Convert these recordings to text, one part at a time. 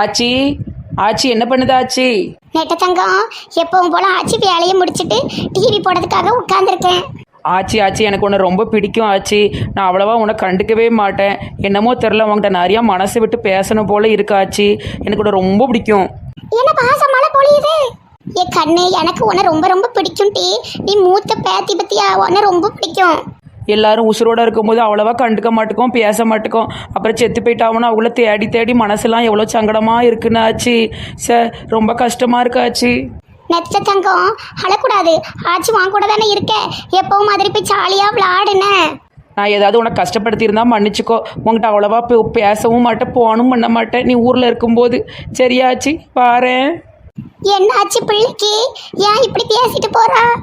ஆச்சி ஆச்சி என்ன பண்ணுது ஆச்சி? நெட்ட தங்கம் எப்பவும் போல ஆட்சி வேலையை முடிச்சிட்டு டிவி போடுறதுக்காக உட்காந்துருக்கேன் ஆச்சி ஆச்சி எனக்கு உன்னை ரொம்ப பிடிக்கும் ஆச்சி. நான் அவ்வளவா உன்னை கண்டுக்கவே மாட்டேன். என்னமோ தெரில உங்கள்கிட்ட நிறையா மனசு விட்டு பேசணும் போல இருக்கு ஆச்சி. எனக்கு உன்னை ரொம்ப பிடிக்கும். என்ன பாசம் மழை பொழியுது? ஏ கண்ணு எனக்கு உன்னை ரொம்ப ரொம்ப பிடிக்கும் டி. நீ மூத்த பேத்தி பத்தியா? உன்னை ரொம்ப பிடிக்கும். எல்லாரும் உசுரோட இருக்கும்போது அவ்வளவா கண்டுக்க மாட்டுக்கோம் பேச மாட்டுக்கோம் அப்புறம் செத்து போயிட்டாங்கன்னா அவங்கள தேடி தேடி மனசெல்லாம் எவ்வளோ சங்கடமாக இருக்குன்னு ஆச்சி. சார் ரொம்ப கஷ்டமாக இருக்கு ஆச்சி. நெத்த தங்கம் அழக்கூடாது. ஆட்சி வாங்க கூட தானே இருக்க. எப்பவும் மாதிரி போய் ஜாலியா விளாடுன. நான் ஏதாவது உனக்கு கஷ்டப்படுத்தியிருந்தா மன்னிச்சுக்கோ. உங்கள்கிட்ட அவ்வளவா பே- பேசவும் மாட்டேன் போகணும் பண்ண மாட்டேன். நீ ஊரில் இருக்கும்போது. சரியாச்சி பாரேன் என்ன ஆச்சு பிள்ளைக்கு? ஏன் இப்படி பேசிட்டு போறா?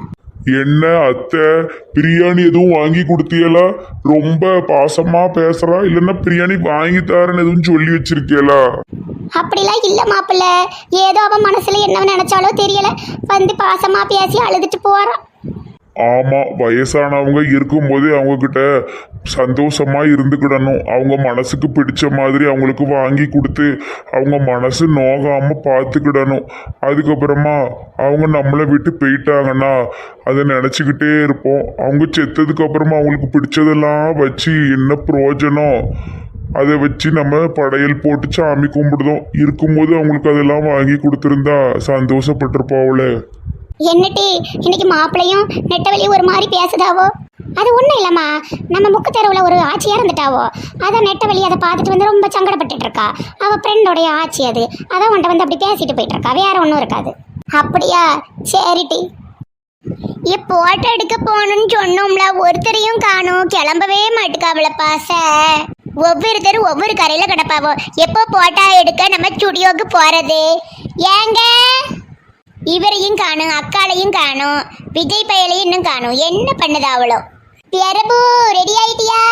என்ன அத்தை? பிரியாணி எதுவும் வாங்கி கொடுத்தியலா? ரொம்ப பாசமா பேசுறா? இல்லைன்னா பிரியாணி வாங்கி தரேன்னு எதுவும் சொல்லி வச்சிருக்கியலா? அப்படிலாம் இல்ல மாப்பிள்ள. ஏதோ அவன் மனசுல என்ன நினைச்சாலோ தெரியல. வந்து பாசமா பேசி அழுதுட்டு போறா. ஆமா வயசானவங்க இருக்கும்போது அவங்க கிட்ட சந்தோஷமா இருந்துக்கிடணும். அவங்க மனசுக்கு பிடிச்ச மாதிரி அவங்களுக்கு வாங்கி கொடுத்து அவங்க மனசு நோகாம பார்த்துக்கிடணும். அதுக்கப்புறமா அவங்க நம்மளை விட்டு போயிட்டாங்கன்னா அதை நினச்சிக்கிட்டே இருப்போம். அவங்க செத்ததுக்கு அப்புறமா அவங்களுக்கு பிடிச்சதெல்லாம் வச்சு என்ன பிரயோஜனம்? அதை வச்சு நம்ம படையல் போட்டு சாமி கும்பிடுதோம் இருக்கும்போது அவங்களுக்கு அதெல்லாம் வாங்கி கொடுத்துருந்தா சந்தோஷப்பட்டிருப்பாவுல என்னட்டி இன்னைக்கு மாப்பிள்ளையும் நெட்டவழி ஒரு மாதிரி பேசுதாவோ? அது ஒன்றும் இல்லைம்மா. நம்ம முக்கு தெருவில் ஒரு ஆட்சியாக இருந்துட்டாவோ அதை நெட்ட வழி அதை பார்த்துட்டு வந்து ரொம்ப சங்கடப்பட்டுட்டு இருக்கா அவள் ஃப்ரெண்டோடைய ஆட்சி அது. அதான் உன்ட்ட வந்து அப்படி பேசிட்டு போயிட்டு இருக்கா வேற ஒன்றும் இருக்காது. அப்படியா? சரிட்டி போட்டோ எடுக்க போகணும்னு சொன்னோம்ல. ஒருத்தரையும் காணும். கிளம்பவே மாட்டுக்காவள பாச. ஒவ்வொருத்தரும் ஒவ்வொரு கரையில் கிடப்பாவோ. எப்போ போட்டா எடுக்க நம்ம ஸ்டுடியோக்கு போகிறது ஏங்க? இவரையும் காணும் அக்காளையும் காணும். விஜய் பயலையும் இன்னும் காணும். என்ன பண்ணுது அவ்வளோ பிரபு ரெடி ஆயிட்டியா?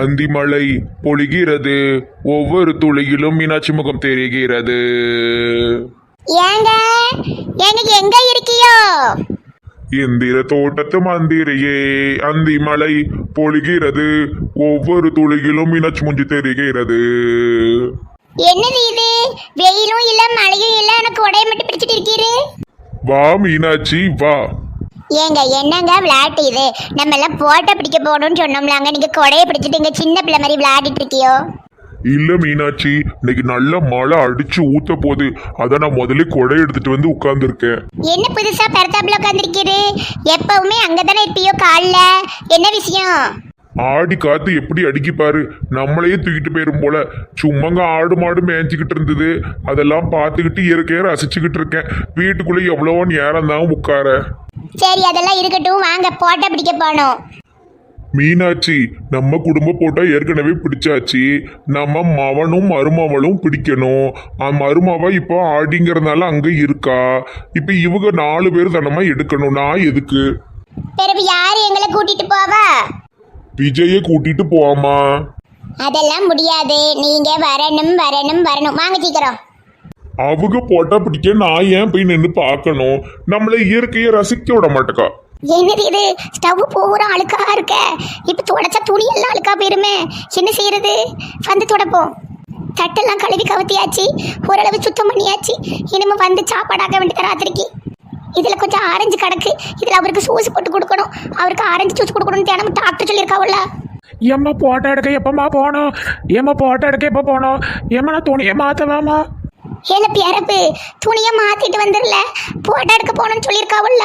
அந்திமழை பொழிகிறது ஒவ்வொரு துளியிலும் மீனாட்சி முகம் தெரிகிறது. ஏங்க ஏங்க எங்க இருக்கியோ? இந்திர தோட்டத்து மந்திரியே அந்தி மழை பொழிகிறது ஒவ்வொரு துளியிலும் மீனாட்சி முஞ்சி தெரிகிறது. என்னது இது? வெயிலும் இல்ல மழையும் இல்ல எனக்கு உடைய மட்டும் பிடிச்சிட்டு இருக்கீரு. வா மீனாட்சி வா. ஏங்க என்னங்க விளையாட்டு இது? நம்ம எல்லாம் போட்டோ பிடிக்க போகணும்னு சொன்னோம்லாங்க. நீங்க கொடையை பிடிச்சிட்டு இங்க சின்ன பிள்ளை மாதிரி விளையாடிட்டு இருக்கியோ? இல்ல மீனாட்சி இன்னைக்கு நல்ல மழை அடிச்சு ஊத்த போகுது. அதான் நான் முதல்ல கொடை எடுத்துட்டு வந்து உட்கார்ந்துருக்கேன். என்ன புதுசா பெருத்தாப்புல உட்காந்துருக்கீரு எப்பவுமே அங்கதானே இருப்பியோ கால்ல? என்ன விஷயம்? ஆடி காத்து எப்படி அடிக்கி பாரு. நம்மளையே தூக்கிட்டு போயிரும் போல. சும்மாங்க ஆடு மாடு மேய்ச்சிக்கிட்டு இருந்தது. அதெல்லாம் பார்த்துக்கிட்டு இயற்கையை ரசிச்சுக்கிட்டு இருக்கேன். வீட்டுக்குள்ள எவ்வளவோ நேரம் தான் உட்கார. சரி அதெல்லாம் இருக்கட்டும். வாங்க போட்டோ பிடிக்க போனோம். மீனாட்சி நம்ம குடும்ப போட்டா ஏற்கனவே பிடிச்சாச்சு. நம்ம மவனும் மருமவளும் பிடிக்கணும். மருமவ இப்போ ஆடிங்கிறதுனால அங்க இருக்கா? இப்போ இவங்க நாலு பேர் தானமா எடுக்கணும். நான் எதுக்கு? பிறகு யாரு எங்களை கூட்டிட்டு போவா? விஜயை கூட்டிட்டு போவாமா அதெல்லாம் முடியாது. நீங்க வரணும் வரணும் வரணும். வாங்க சீக்கிரம். அவங்க போட்டா பிடிக்க நான் ஏன் போய் நின்று பார்க்கணும்? நம்மளை இயற்கையை ரசிக்க விட மாட்டேக்கா. என்னது இது? ஸ்டவ் பூரா அழுக்கா இருக்க? இப்ப துடைச்சா துணி எல்லாம் அழுக்கா போயிருமே. என்ன செய்யறது? வந்து துடைப்போம். தட்டெல்லாம் கழுவி கவுத்தியாச்சு. ஓரளவு சுத்தம் பண்ணியாச்சு. இனிமே வந்து சாப்பாடாக்க வேண்டியது ராத்திரிக்கு. இதுல கொஞ்சம் ஆரஞ்சு கிடக்கு. இதுல அவருக்கு ஜூஸ் போட்டு கொடுக்கணும். அவருக்கு ஆரஞ்சு ஜூஸ் கொடுக்கணும்னு தினமும் டாக்டர் சொல்லியிருக்காவுல்ல. ஏம்மா போட்டோ எடுக்க எப்பம்மா போனோம்? ஏம்மா போட்டோ எடுக்க எப்போ போனோம்? ஏம்மா நான் துணியை மாற்றவாம்மா ஏல பிறப்பு? துணியை மாத்திட்டு வந்துடல போட்டோ எடுக்க போகணும்னு சொல்லியிருக்காவுல்ல.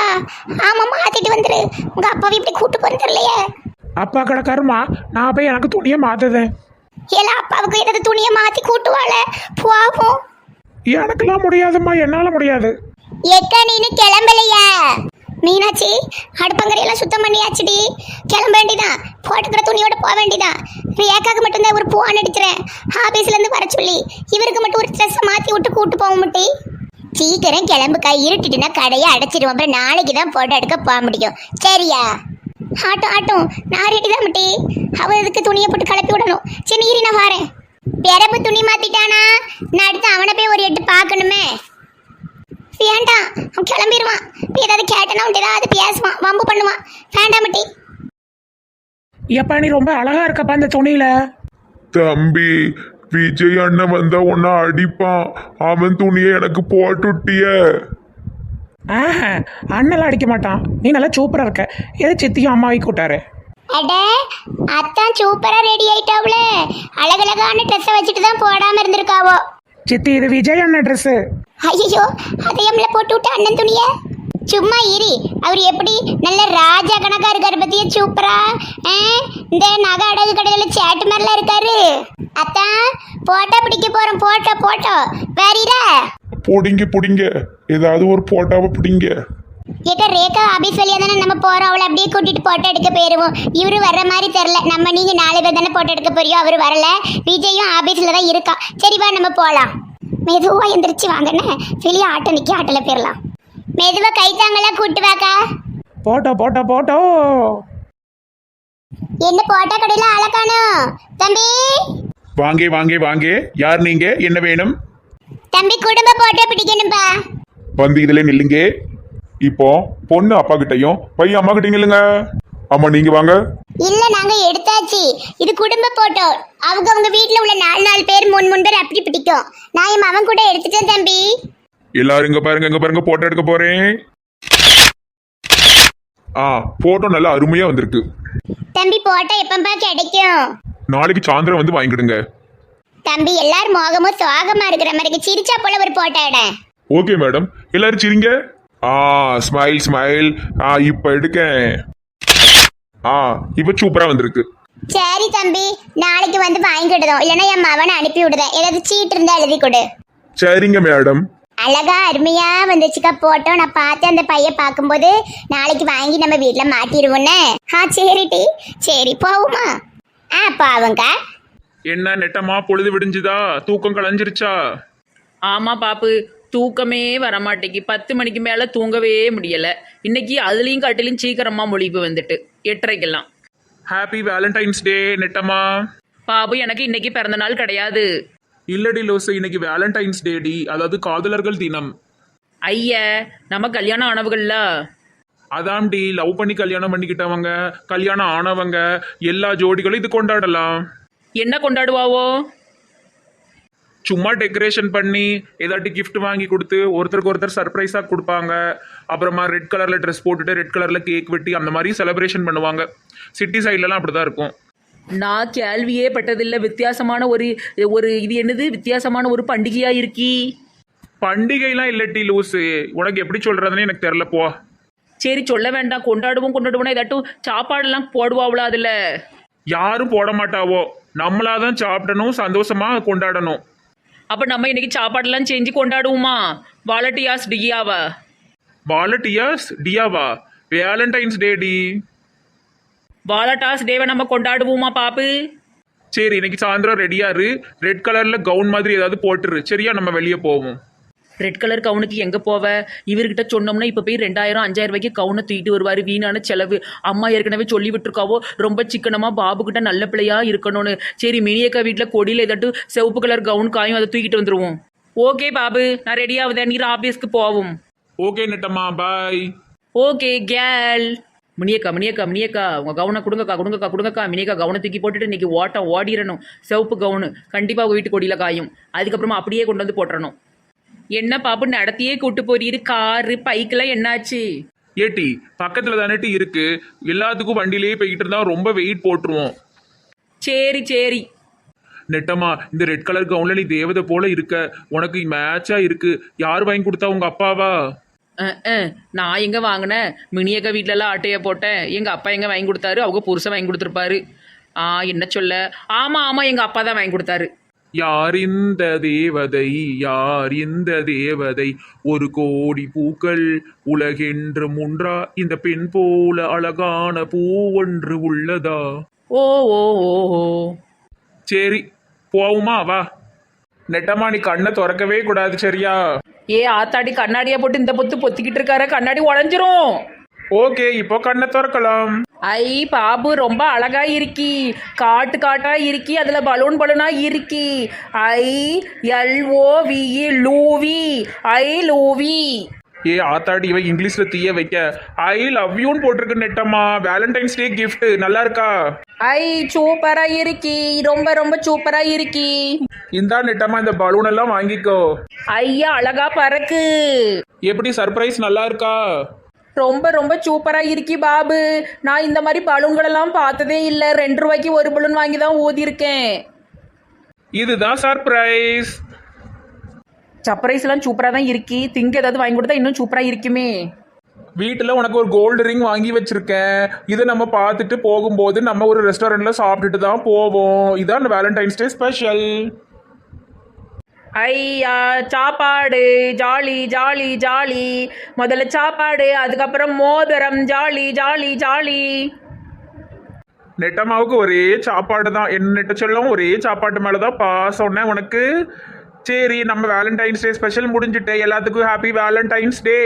ஆமா மாத்திட்டு வந்துரு. உங்க அப்பாவை இப்படி கூட்டு போறது தெரியலையே அப்பா கிடக்காருமா நான் போய் எனக்கு துணியை மாற்றுதேன் ஏல அப்பாவுக்கு ஏதாவது துணியை மாத்தி கூட்டுவாள போவோம். எனக்கெல்லாம் முடியாதும்மா என்னால் முடியாது. எக்க நீனு கிளம்பலையா? மீனாட்சி அடுப்பங்கரையெல்லாம் சுத்தம் பண்ணியாச்சுடி. கிளம்ப வேண்டிதான் போட்டுக்கிற துணியோட போக வேண்டிதான் ரேக்காக்கு மட்டும்தான் ஒரு பூவான் அடிக்கிறேன் ஆஃபீஸ்லேருந்து வர சொல்லி இவருக்கு மட்டும் ஒரு ட்ரெஸ்ஸை மாற்றி விட்டு கூட்டு போக முட்டி. சீக்கிரம் கிளம்புக்கா. இருட்டுட்டுனா கடையை அடைச்சிடுவோம் அப்புறம் நாளைக்கு தான் போட்டோ எடுக்க போக முடியும். சரியா? ஆட்டும் ஆட்டும். நான் ரெடி தான் முட்டி அவருக்கு துணியை போட்டு கிளப்பி விடணும்? சரி நீரி நான் வரேன். பிறப்பு துணி மாத்திட்டானா? நான் அடுத்து அவனை போய் ஒரு எட்டு பார்க்கணுமே. வேண்டாம். அவன் கிளம்பிடுவான் இப்ப ஏதாவது கேட்டனா அவன் ஏதாவது பேசுவான். வம்பு பண்ணுவான். வேண்டாம் மட்டி. எப்பா நீ ரொம்ப அழகா இருக்கப்பா இந்த துணியில. தம்பி விஜய் அண்ணன் வந்தா உன்னை அடிப்பான். அவன் துணியை எனக்கு போட்டுட்டிய. ஆஹா அண்ணெல்லாம் அடிக்க மாட்டான். நீ நல்லா சூப்பராக இருக்க. எதை சித்தியும் அம்மாவை கூட்டாரு அட அத்தான் சூப்பரா ரெடி ஆயிட்டாவுல. அழகழகான ட்ரெஸ்ஸை வச்சுட்டு தான் போடாம இருந்திருக்காவோ. சித்தி இது விஜய் அண்ணன் ட்ரெஸ்ஸு ஐயோ அதையம்ல போட்டு விட்டு அண்ணன் துணிய? சும்மா இரி. அவர் எப்படி நல்ல ராஜா கணக்கா இருக்காரு பத்திய சூப்பரா? இந்த நகை அடகு கடையில சேட்டு மாதிரிலாம் இருக்காரு. அத்தான் போட்டோ பிடிக்க போறோம் போட்டோ போட்டோ வேறீரா? புடிங்க புடிங்க. ஏதாவது ஒரு போட்டாவை பிடிங்க. ஏக்கா ரேகா ஆபீஸ் வழியா தானே நம்ம போறோம். அவளை அப்படியே கூட்டிட்டு போட்டோ எடுக்க போயிருவோம். இவரு வர்ற மாதிரி தெரியல. நம்ம நீங்க நாலு பேர் தானே போட்டோ எடுக்க போறியோ? அவர் வரல. விஜயும் ஆபீஸ்ல தான் இருக்கா. சரி வா நம்ம போலாம். மெதுவா எந்திரிச்சு வாங்கண்ணே. வெளியே ஆட்டோ நிக்க ஆட்டோல போயிடலாம் மெதுவா கைத்தாங்களா கூட்டு வாக்கா. Photo photo photo. என்ன போட்டோ கடையில அழகானோ தம்பி? வாங்கே வாங்கே வாங்கே. யார் நீங்க? என்ன வேணும்? தம்பி குடும்ப போட்டோ பிடிக்கணும்பா. வந்து இதுல நில்லுங்க. இப்போ பொண்ணு அப்பா கிட்டயும் பையன் அம்மா கிட்ட நில்லுங்க. ஆமா நீங்க வாங்க. இல்ல நாங்க எடுத்தாச்சு. இது குடும்ப போட்டோ. அவங்க அவங்க வீட்ல உள்ள நாலு நாலு பேர் மூணு மூணு பேர் அப்படி பிடிக்கும். நான் என் மவன் கூட எடுத்துட்டேன் தம்பி. எல்லாரும் இங்க பாருங்க இங்க பாருங்க போட்டோ எடுக்க போறேன். ஆ போட்டோ நல்லா அருமையா வந்திருக்கு. தம்பி போட்டோ எப்பம்பா கிடைக்கும்? நாளைக்கு சாயந்தரம் வந்து வாங்கிடுங்க தம்பி எல்லாரும் மோகமும் சோகமா இருக்கிற மாதிரி. சிரிச்சா போல ஒரு போட்டோ எட. ஓகே மேடம் எல்லாரும் சிரிங்க. ஆ ஸ்மைல் ஸ்மைல் ஆ இப்ப எடுக்கேன். ஆ இப்ப சூப்பரா வந்திருக்கு. சரி தம்பி நாளைக்கு வந்து வாங்கிக்கிடுதோம் இல்லைன்னா என் மவனை அனுப்பி விடுதேன் ஏதாவது சீட் இருந்தா எழுதி கொடு. சரிங்க மேடம் அழகா அருமையா வந்துச்சுக்கா போட்டோ நான் பார்த்து அந்த பையன் பார்க்கும்போது நாளைக்கு வாங்கி நம்ம வீட்ல மாட்டிடுவோன்னே ஆ சரிடி சரி போவோமா? ஆ போவோங்க என்ன நெட்டமா பொழுது விடிஞ்சுதா? தூக்கம் களைஞ்சிருச்சா? ஆமாம் பாப்பு. தூக்கமே வரமாட்டேங்கி. பத்து மணிக்கு மேலே தூங்கவே முடியலை. இன்னைக்கு அதுலேயும் கட்டிலையும் சீக்கிரமாக மொழிப்பு வந்துட்டு. எட்டரைக்கெல்லாம். ஹாப்பி வேலண்டைன்ஸ் டே நெட்டமா பாபு எனக்கு இன்னைக்கு பிறந்த நாள் கிடையாது. இல்லடி லோசு இன்னைக்கு வேலண்டைன்ஸ் டே டி. அதாவது காதலர்கள் தினம். ஐய நம்ம கல்யாணம் ஆனவுகள்ல அதான் டி லவ் பண்ணி கல்யாணம் பண்ணிக்கிட்டவங்க கல்யாணம் ஆனவங்க எல்லா ஜோடிகளும் இது கொண்டாடலாம். என்ன கொண்டாடுவாவோ? சும்மா டெக்கரேஷன் பண்ணி ஏதாட்டி gift வாங்கி கொடுத்து ஒருத்தருக்கு ஒருத்தர் சர்ப்ரைஸாக கொடுப்பாங்க. அப்புறமா ரெட் கலரில் ட்ரெஸ் போட்டுட்டு ரெட் கலரில் கேக் வெட்டி அந்த மாதிரி செலிப்ரேஷன் பண்ணுவாங்க. சிட்டி சைட்லலாம் அப்படி தான் இருக்கும். நான் கேள்வியே பட்டதில்லை. வித்தியாசமான ஒரு ஒரு இது என்னது? வித்தியாசமான ஒரு பண்டிகையா இருக்கி? பண்டிகைலாம் இல்லட்டி லூஸு உனக்கு எப்படி சொல்கிறதுன்னு எனக்கு தெரில போ. சரி சொல்ல வேண்டாம். கொண்டாடுவோம் கொண்டாடுவோம் ஏதாட்டும் சாப்பாடெல்லாம் போடுவாங்களா அதில்? யாரும் போட மாட்டாவோ. நம்மளாதான் சாப்பிடணும் சந்தோஷமா கொண்டாடணும். அப்போ நம்ம இன்னைக்கு சாப்பாடெல்லாம் செஞ்சு கொண்டாடுவோமா? வாலட்டியாஸ் டிகியாவா வாலட்டியாஸ் டியாவா? வேலண்டைன்ஸ் டே டி. வாலட்டாஸ் டேவை நம்ம கொண்டாடுவோமா பாப்பு? சரி இன்னைக்கு சாயந்தரம் ரெடியா இரு. ரெட் கலர்ல கவுன் மாதிரி ஏதாவது போட்டுரு. சரியா நம்ம வெளியே போவோம். ரெட் கலர் கவுனுக்கு எங்கே போவ? இவர்கிட்ட சொன்னோம்னா இப்போ போய் ரெண்டாயிரம் அஞ்சாயிரம் ரூபாய்க்கு கவுனை தூக்கிட்டு வருவார் வீணான செலவு. அம்மா ஏற்கனவே சொல்லி விட்டுருக்காவோ? ரொம்ப சிக்கனமாக பாபுக்கிட்ட நல்ல பிள்ளையா இருக்கணும்னு. சரி மினியக்கா வீட்டில் கொடியில் ஏதாட்டும் சிவப்பு கலர் கவுன் காயும் அதை தூக்கிட்டு வந்துருவோம். ஓகே பாபு. நான் ரெடி ஆகுதேன் நீர் ஆஃபீஸ்க்கு போவோம். ஓகே நெட்டம்மா. பாய் ஓகே கேல் மினியக்கா மினியக்கா மினியக்கா. உங்க கவுனை கொடுங்கக்கா கொடுங்கக்கா கொடுங்கக்கா. மினியக்கா கவுனை தூக்கி போட்டுட்டு இன்னைக்கு ஓட்டம் ஓடிடணும் சிவப்பு கவுனு. கண்டிப்பாக உங்கள் வீட்டு கொடியில் காயும். அதுக்கப்புறமா அப்படியே கொண்டு வந்து போட்டுறணும். என்ன பாப்பு நடத்தியே கூட்டு போறீரு? காரு பைக்கெல்லாம் என்னாச்சு? ஏட்டி பக்கத்துல தானேட்டி இருக்கு. எல்லாத்துக்கும் வண்டியிலேயே போய்கிட்டு இருந்தா ரொம்ப வெயிட் போட்டுருவோம். சரி சரி. நெட்டம்மா இந்த ரெட் கலர் கவுன்ல நீ தேவதை போல இருக்க. உனக்கு மேட்சா இருக்கு. யார் வாங்கி கொடுத்தா உங்க அப்பாவா. நான் எங்கே வாங்கினேன் மினியக்கா வீட்டிலலாம் ஆட்டையை போட்டேன். எங்கள் அப்பா எங்கே வாங்கி கொடுத்தாரு? அவங்க புருஷன் வாங்கி கொடுத்துருப்பாரு. ஆ என்ன சொல்ல? ஆமாம் ஆமாம் எங்கள் அப்பா தான் வாங்கி கொடுத்தாரு. யார் இந்த தேவதை யார் இந்த தேவதை? ஒரு கோடி பூக்கள் உலகென்று முன்றா இந்த பெண் போல அழகான பூ ஒன்று உள்ளதா? ஓ ஓ ஓ ஓ. சரி போவுமா வா. நெட்டம்மா நீ கண்ணை திறக்கவே கூடாது சரியா? ஏ ஆத்தாடி கண்ணாடியை போட்டு இந்த பொத்து பொத்திக்கிட்டு இருக்காரு கண்ணாடி உடஞ்சிரும். ஓகே இப்போ கண்ணை திறக்கலாம். ஐ பாபு ரொம்ப அழகா இருக்கி. காட்டு காட்டா இருக்கி. அதுல பலூன் பலூனா இருக்கி. I L O we லூவி. ஐ லூவி. ஏ ஆத்தாடி இவ இங்கிலீஷ்ல தீய வைக்க. ஐ லவ் யூன்னு போட்டிருக்கு நெட்டம்மா. Valentine's day gift. நல்லா இருக்கா? ஐ சூப்பரா இருக்கி. ரொம்ப ரொம்ப சூப்பரா இருக்கி. இந்தா நெட்டம்மா இந்த பலூன் எல்லாம் வாங்கிக்கோ. ஐயா அழகா பறக்கு. எப்படி சர்ப்ரைஸ் நல்லா இருக்கா? ரொம்ப ரொம்ப சூப்பரா இருக்கி பாபு. நான் இந்த மாதிரி பலூன்களெல்லாம் பார்த்ததே இல்லை. ரெண்டு ரூபாய்க்கு ஒரு பலூன் வாங்கி தான் ஊதியிருக்கேன். இதுதான் சர்ப்ரைஸ் சர்ப்ரைஸ்லாம் சூப்பராக தான் இருக்கி. திங்க ஏதாவது வாங்கி கொடுத்தா இன்னும் சூப்பராக இருக்குமே. வீட்டில் உனக்கு ஒரு கோல்டு ரிங் வாங்கி வச்சிருக்கேன். இதை நம்ம பார்த்துட்டு போகும்போது நம்ம ஒரு ரெஸ்டாரண்ட்ல சாப்பிட்டுட்டு தான் போவோம். இதான் வேலண்டைன்ஸ் டே ஸ்பெஷல் ஐயா சாப்பாடு ஜாலி ஜாலி ஜாலி. முதல்ல சாப்பாடு அதுக்கப்புறம் மோதிரம் ஜாலி ஜாலி ஜாலி. நெட்டம்மாவுக்கு ஒரே சாப்பாடு தான். என்ன நெட்ட சொல்லும் ஒரே சாப்பாட்டு மேலே தான் பா சொன்னேன் உனக்கு. சரி நம்ம வேலண்டைன்ஸ் டே ஸ்பெஷல் முடிஞ்சுட்டு எல்லாத்துக்கும் ஹாப்பி வேலண்டைன்ஸ் டே